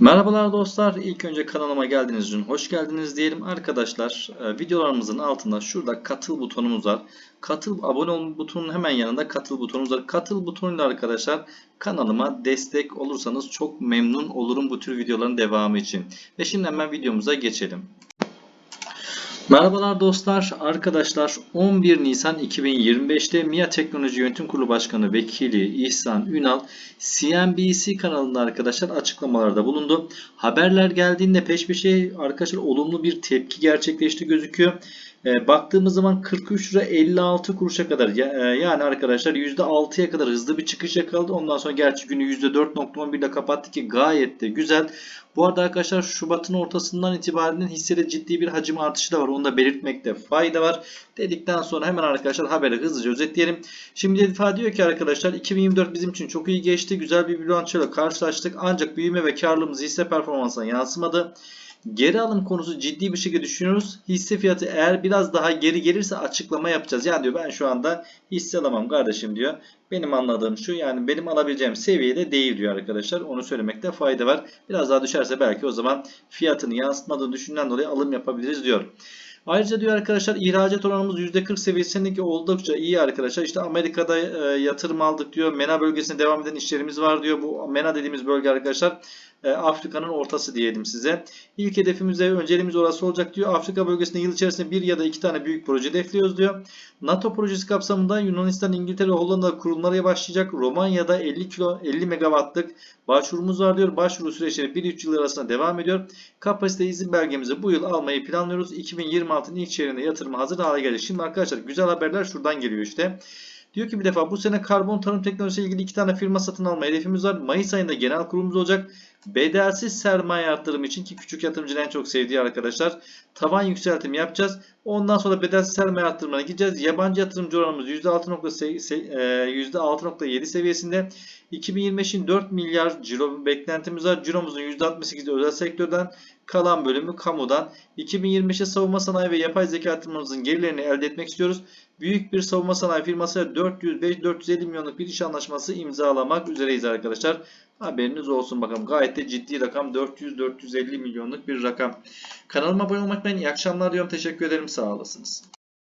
Merhabalar dostlar. İlk önce kanalıma geldiğiniz için hoş geldiniz diyelim. Arkadaşlar e, videolarımızın altında şurada katıl butonumuz var. Katıl abone ol butonunun hemen yanında katıl butonumuz var. Katıl butonuyla arkadaşlar kanalıma destek olursanız çok memnun olurum bu tür videoların devamı için. Ve şimdi hemen videomuza geçelim. Merhabalar dostlar, arkadaşlar 11 Nisan 2025'te MIA Teknoloji Yönetim Kurulu Başkanı Vekili İhsan Ünal CNBC kanalında arkadaşlar açıklamalarda bulundu. Haberler geldiğinde peş peşe arkadaşlar olumlu bir tepki gerçekleşti gözüküyor. E, baktığımız zaman 43 lira 56 kuruşa kadar e, yani arkadaşlar %6'ya kadar hızlı bir çıkış yakaladı. Ondan sonra gerçi günü %4.11 ile kapattı ki gayet de güzel. Bu arada arkadaşlar Şubat'ın ortasından itibaren hissede ciddi bir hacim artışı da var. Onu da belirtmekte fayda var. Dedikten sonra hemen arkadaşlar haberi hızlıca özetleyelim. Şimdi ifade ediyor ki arkadaşlar 2024 bizim için çok iyi geçti. Güzel bir bilançoyla karşılaştık. Ancak büyüme ve karlılığımız hisse performansına yansımadı. Geri alım konusu ciddi bir şekilde düşünüyoruz. Hisse fiyatı eğer biraz daha geri gelirse açıklama yapacağız. Yani diyor ben şu anda hisse alamam kardeşim diyor. Benim anladığım şu yani benim alabileceğim seviyede değil diyor arkadaşlar. Onu söylemekte fayda var. Biraz daha düşerse belki o zaman fiyatını yansıtmadığını düşünden dolayı alım yapabiliriz diyor. Ayrıca diyor arkadaşlar ihracat oranımız %40 seviyesindeki oldukça iyi arkadaşlar. İşte Amerika'da e, yatırım aldık diyor. MENA bölgesinde devam eden işlerimiz var diyor. Bu MENA dediğimiz bölge arkadaşlar Afrika'nın ortası diyelim size. İlk hedefimiz ve önceliğimiz orası olacak diyor. Afrika bölgesinde yıl içerisinde bir ya da iki tane büyük proje hedefliyoruz diyor. NATO projesi kapsamında Yunanistan, İngiltere, Hollanda kurulmaya başlayacak. Romanya'da 50 kilo 50 megawattlık başvurumuz var diyor. Başvuru süreçleri 1-3 yıl arasında devam ediyor. Kapasite izin belgemizi bu yıl almayı planlıyoruz. 2026'nın ilk çeyreğinde yatırıma hazır hale gelecek. Şimdi arkadaşlar güzel haberler şuradan geliyor işte. Diyor ki bir defa bu sene karbon tarım teknolojisiyle ilgili iki tane firma satın alma hedefimiz var. Mayıs ayında genel kurulumuz olacak. Bedelsiz sermaye arttırımı için ki küçük yatırımcının en çok sevdiği arkadaşlar tavan yükseltimi yapacağız. Ondan sonra bedelsiz sermaye arttırımına gideceğiz. Yabancı yatırımcı oranımız %6.7 e, seviyesinde. 2025'in 4 milyar ciro beklentimiz var. Ciromuzun %68'i özel sektörden, kalan bölümü kamudan. 2025'e savunma sanayi ve yapay zeka yatırımımızın gerilerini elde etmek istiyoruz. Büyük bir savunma sanayi firmasıyla 405-450 milyonluk bir iş anlaşması imzalamak üzereyiz arkadaşlar. Haberiniz olsun bakalım. Gayet de ciddi rakam 400-450 milyonluk bir rakam. Kanalıma abone olmak ben iyi akşamlar diyorum. Teşekkür ederim. Sağ olasınız.